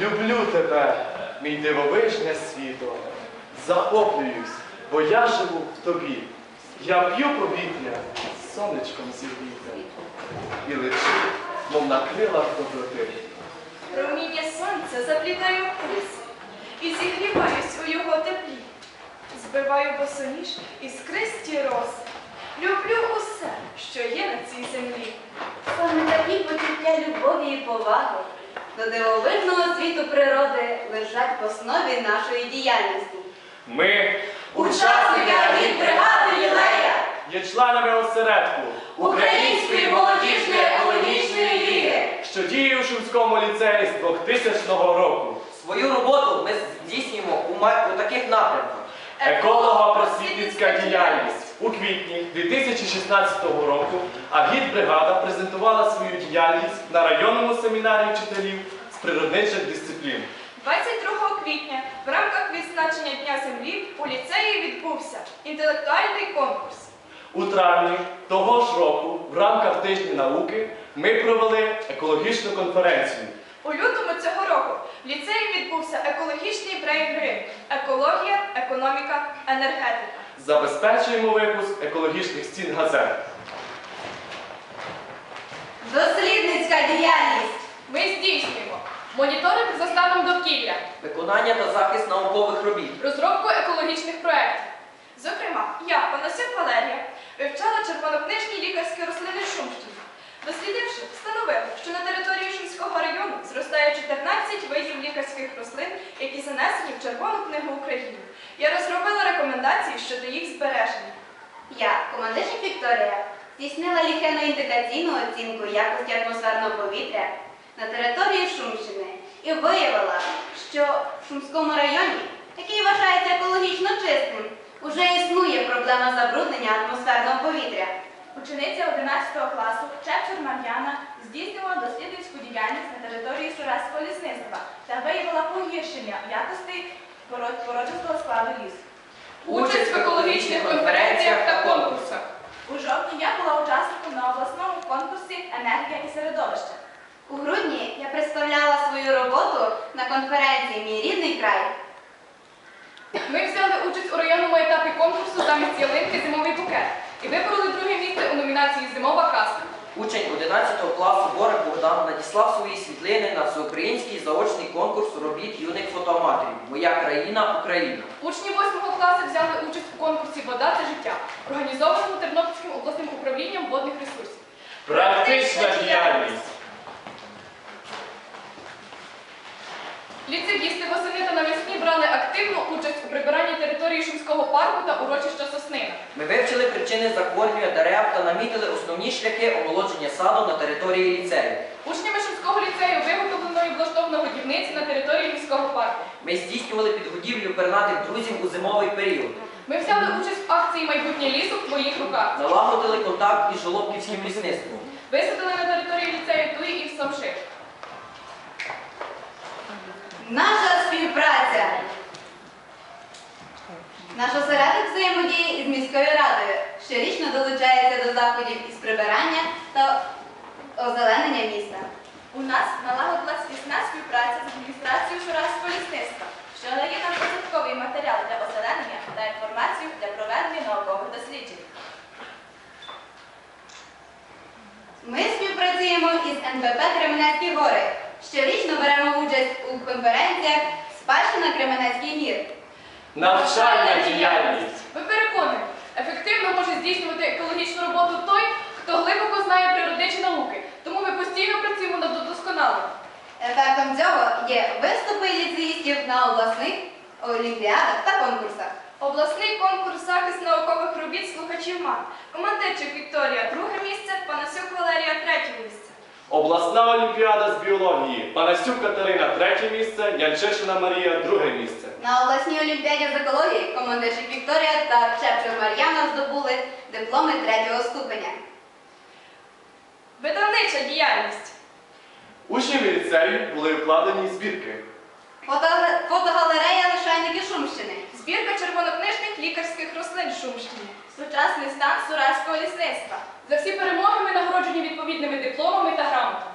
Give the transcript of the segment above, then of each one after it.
Люблю тебе, мій дивовижне світо. Захоплююсь, бо я живу в тобі. Я п'ю повітря, сонечком зігріте. І лечу, мов на крилах доброти. Проміння сонця заплітаю в криз і зігріваюсь у його теплі. Збиваю босоніж іскристі роси. Люблю усе, що є на цій землі. Саме такі почуття любові і поваги до дивовижного світу природи лежать в основі нашої діяльності. Ми, Учасники агітбригади «Лілея» є членами осередку, Української молодіжної екологічної ліги. що діє у Шумському ліцеї з 2000 року. Свою роботу ми здійснюємо у, таких напрямках. Еколого-просвітницька діяльність. У квітні 2016 року агітбригада презентувала свою діяльність на районному семінарі вчителів природничих дисциплін. 22 квітня в рамках відзначення Дня землі у ліцеї відбувся інтелектуальний конкурс. У травні того ж року в рамках тижня науки ми провели екологічну конференцію. У лютому цього року в ліцеї відбувся екологічний брейн-ринг екологія, економіка, енергетика. Забезпечуємо випуск екологічних стін газет. Дослідницька діяльність. Ми здійснюємо моніторинг за станом довкілля, Виконання та захист наукових робіт. розробку екологічних проєктів. Зокрема, я, Панасюк Валерія, вивчала червонокнижні лікарські рослини Шумщини. Дослідивши, встановила, що на території Шумського району зростає 14 видів лікарських рослин, які занесені в Червону книгу України. Я розробила рекомендації щодо їх збереження. Я, командирша Вікторія, здійснила ліхено-індикаційну оцінку якості атмосферного повітря на території Шумщини і виявила, що в Шумському районі, який вважається екологічно чистим, уже існує проблема забруднення атмосферного повітря. Учениця 11 класу Чепчур Мар'яна здійснювала дослідницьку діяльність на території Суразького лісництва та виявила погіршення якостей поро- породистого складу лісу. Участь в екологічних конференціях та конкурсах. У жовтні я була учасником на обласному конкурсі Енергія і середовище. У грудні я представляла свою роботу на конференції Мій рідний край. Ми взяли участь у районному етапі конкурсу замість ялинки зимовий букет і вибороли друге місце у номінації Зимова казка. Учень 11 класу Борик Богдан надіслав свої світлини на всеукраїнський заочний конкурс робіт юних фотоаматорів Моя країна Україна. Учні 8 класу взяли участь у конкурсі Вода це життя, організованому Тернопільським обласним управлінням водних ресурсів. Практична діяльність. Ліцеїсти восени та навесні брали активну участь у прибиранні території Шумського парку та урочища Соснина. Ми вивчили причини захворювання дерев та намітили основні шляхи омолодження саду на території ліцею. Учнями Шумського ліцею виготовлено і влаштовано годівниці на території міського парку. Ми здійснювали підгодівлю пернатих друзів у зимовий період. Ми взяли участь в акції Майбутнє лісу в твоїх руках. Налагодили контакт із Жолобківським лісництвом. Висадили на території ліцею туї і всовши. Наша співпраця. Наш осередок взаємодії із міською радою щорічно долучається до заходів із прибирання та озеленення міста. У нас налагодилась тісна співпраця з адміністрацією Шуразького лісництва, що надає нам початковий матеріал для озеленення та інформацію для проведення наукових досліджень. Ми співпрацюємо Кременецькі гори. Щорічно беремо участь у конференціях Спадщина Кременецький гір. Навчальна діяльність. Ми переконані, ефективно може здійснювати екологічну роботу той, хто глибоко знає природничі науки. Тому ми постійно працюємо над удосконаленням. Ефектом цього є виступи ліцеїстів на обласних олімпіадах та конкурсах. Обласний конкурс захист наукових робіт слухачів МАН. Командирчик Вікторія друге місце, Панасюк Валерія третє місце. Обласна олімпіада з біології. Панасюк Катерина третє місце, Янчишина Марія друге місце. На обласній олімпіаді з екології командирчик Вікторія та Чепчур Мар'яна здобули дипломи третього ступеня. Видавнича діяльність. Учнів ліцею були вкладені збірки. Фото- Фотогалерея Лишайники Шумщини. Збірка червонокнижних лікарських рослин Шумщини. Сучасний стан Суральського лісництва. За всі перемоги ми нагороджені відповідними дипломами та грамотами.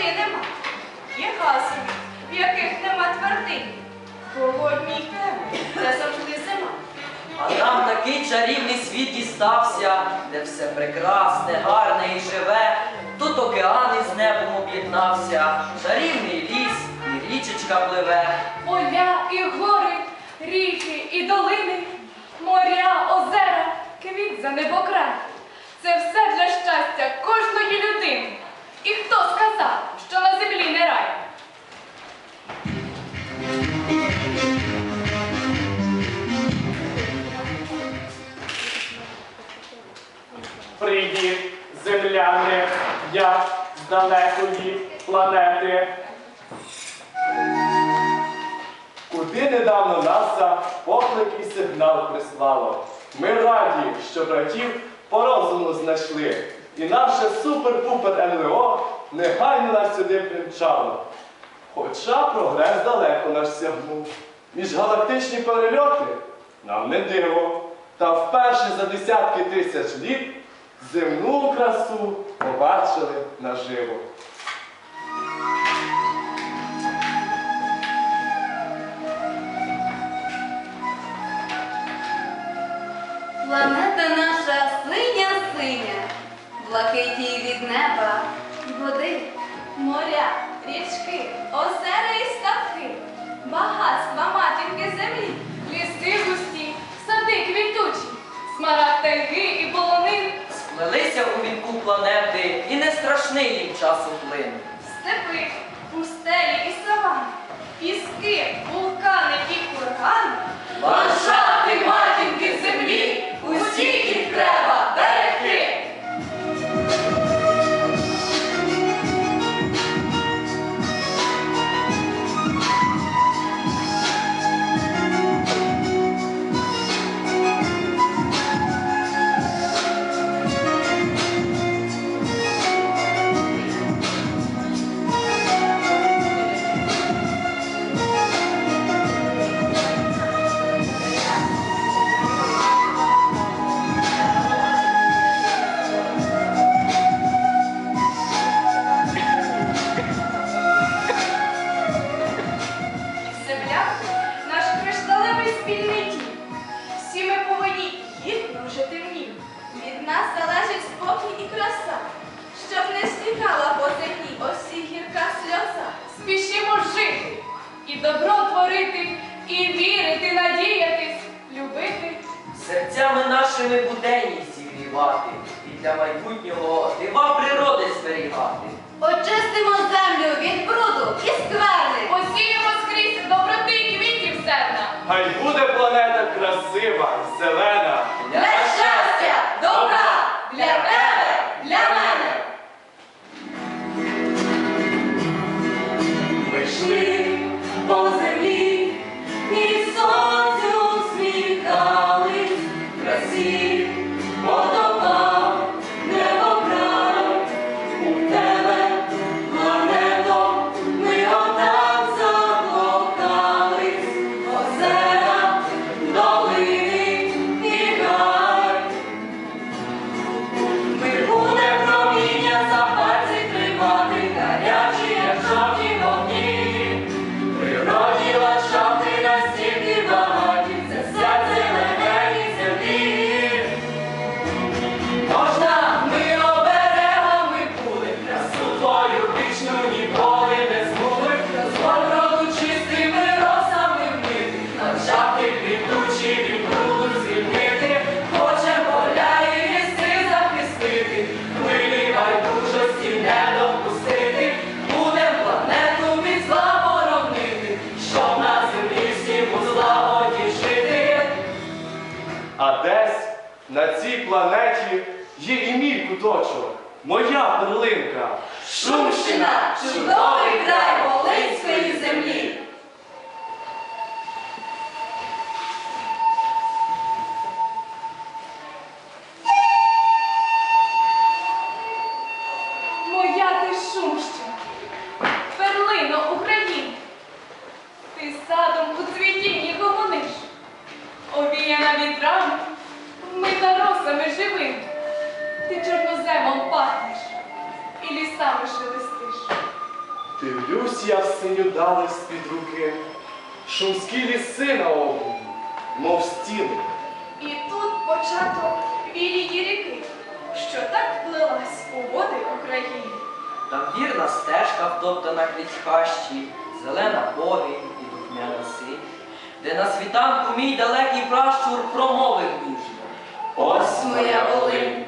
Води нема. Є газові, в яких нема твердині. Холодні й темні, де завжди зима. А нам такий чарівний світ дістався, де все прекрасне, гарне і живе. Тут океан із небом об'єднався, чарівний ліс і річечка пливе. Поля і гори, ріки і долини, моря, озера, квіт за небокрай. Це все для щастя кожної людини. І хто сказав, що на землі не рай? Привіт, земляни, я з далекої планети. Куди недавно НАСА поклик і сигнал прислало. Ми раді, що братів по розуму знайшли. І наше супер-пупер НВО негайно нас сюди примчало. Хоча прогрес далеко нас сягнув. Міжгалактичні перельоти нам не диво. Та вперше за десятки тисяч літ земну красу побачили наживо. Блакитій від неба, води, Моря, річки, озера і ставки, багатства матінки землі, ліси густі, сади квітучі, смарагдайги і полонин, Сплелися у вінку планети, і не страшний їм часу плин. степи, пустелі і савани, піски, вулкани і кургани, Ландшафти нашими буденність зігрівати, і для майбутнього дива природи зберігати. Очистимо землю від бруду і скверни. Посіємо скрізь доброти і квітів зерна. Хай буде планета красива, зелена. Для щастя, добра, для тебе, для мене. Ми йшли на цій планеті є і мій куточок, моя перлинка. Шумщина, чудовий край Волинської землі. Листами шелестиш. Дивлюсь я в синю дали з-під руки, шумські ліси на обрії, мов стіни. І тут початок вілії ріки, що так вплилась у води України. Там вірна стежка втоптана крізь хащі, зелена повінь і духмяна синь, де на світанку мій далекий пращур промовив ніжно. Ось моя Волинь.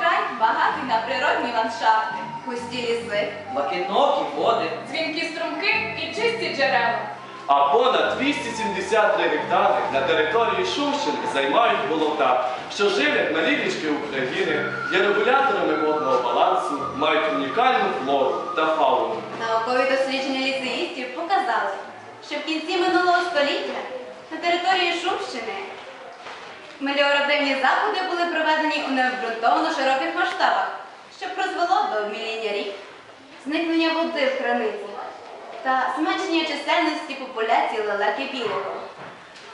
Край багатий на природні ландшафти, густі ліси. Блакитнокі води, Дзвінкі струмки і чисті джерела. А понад 273 гектари на території Шумщини займають болота, що живлять малі річки України, є регуляторами водного балансу, мають унікальну флору та фауну. Наукові дослідження ліцеїстів показали, що в кінці минулого століття на території Шумщини меліоративні заходи були проведені у необґрунтовано широких масштабах, що призвело до обміління рік, зникнення води в краницях та зменшення чисельності популяції лелеки білого.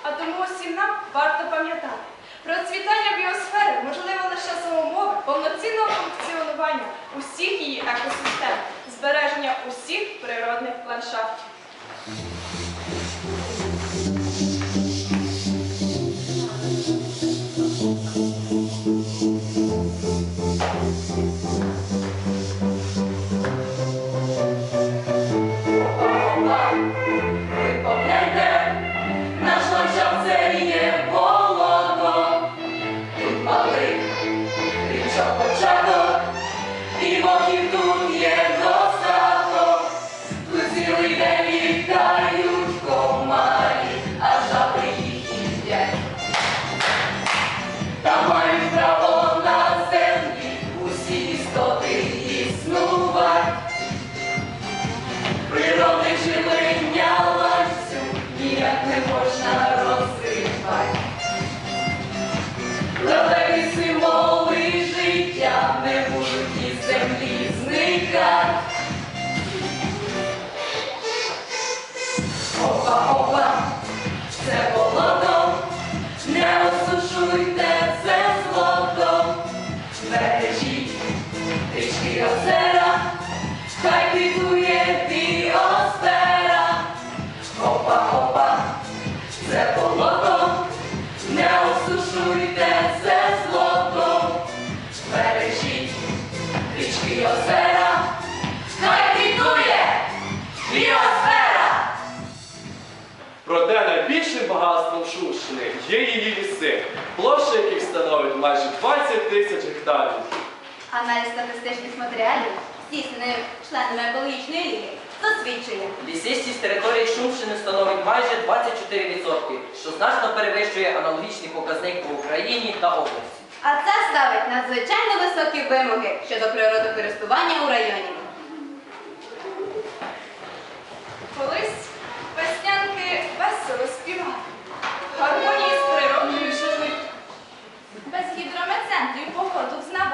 А тому усім нам варто пам'ятати, процвітання біосфери можливе лише за умови повноцінного функціонування усіх її екосистем, збереження усіх природних ландшафтів. Аналіз статистичних матеріалів, здійснений членами екологічної ліги, засвідчує, Лісистість території Шумщини становить майже 24%, що значно перевищує аналогічний показник по Україні та області. а це ставить надзвичайно високі вимоги щодо природокористування у районі. Колись веснянки весело співали, гармонії з природою жили. Без гідрометцентрів погоду взнавали,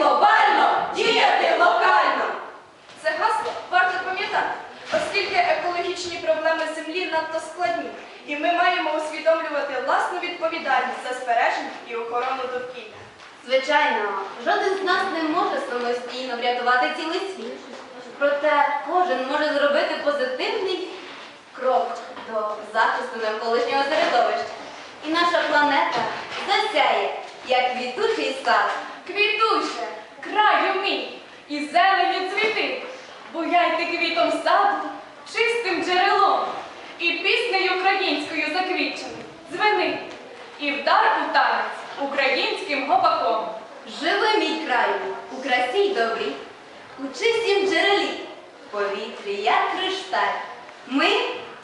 глобально, діяти локально. Це гасло варто пам'ятати, оскільки екологічні проблеми землі надто складні, і ми маємо усвідомлювати власну відповідальність за збереження і охорону довкілля. Звичайно, жоден з нас не може самостійно врятувати цілий світ. Проте кожен може зробити позитивний крок до захисту навколишнього середовища. І наша планета засяє, як квітучий сад. Квітуще, краю мій, і зелені цвіти, буяйте квітом саду, чистим джерелом, і піснею українською заквітчений, звени, і вдар у танець українським гопаком. Живи мій краю у красі й добрі, у чистім джерелі, в повітрі, як кришталь. Ми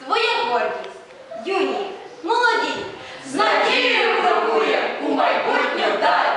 твоя гордість, юні, молоді, З надією крокує у майбутню даль.